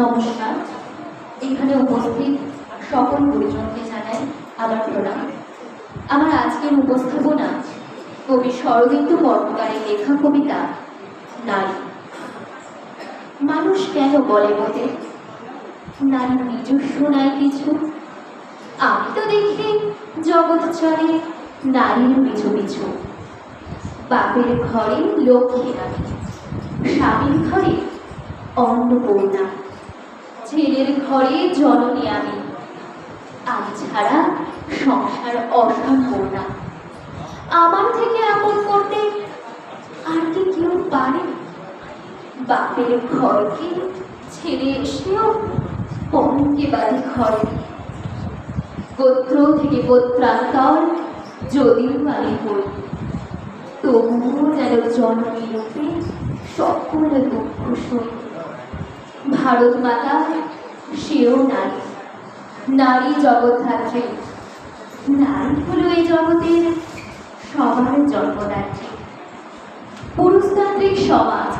নমস্কার। এখানে উপস্থিত সকল গুরুজনকে জানাই আমার প্রণাম। আমার আজকের উপস্থাপনা কবি শরদিন্দু কর্মকারের লেখা কবিতা নারী। মানুষ কেন বলে মতে নারীর নিজস্ব নাই কিছু। আমি তো দেখি জগৎ চলে নারীর পিছু পিছু বাপের ঘরে লক্ষ্মী নারী স্বামীর ঘরে অন্নপূর্ণা। ছেলের ঘরে জননী আমি। আমি ছাড়া সংসার না। আমার থেকে আপন করতে আর কি কেউ পারে? বাপের ঘরকে ছেড়ে এসেও পঙ্কে বাড়ি ঘরে। গোত্র থেকে গোত্রান্তর যদিও আমি হই, তবুও যেন জননী রূপে সকল দুঃখ সই। ভারত মাতা সেও নারী। নারী জগৎধাত্রী নারী হলো এই জগতের সবার জন্মদাত্রী। পুরুষতান্ত্রিক সমাজ,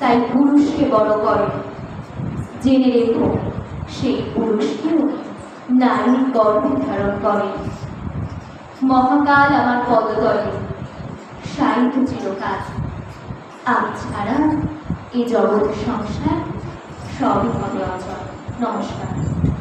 তাই পুরুষকে বড় করে। জেনে রেখো, সেই পুরুষকেও নারী গর্ভে ধারণ করে। মহাকাল আমার পদতলে, সাহিত্য চিরকাল। আমি ছাড়া এই জগৎ সংসার সবই অচল নমস্কার।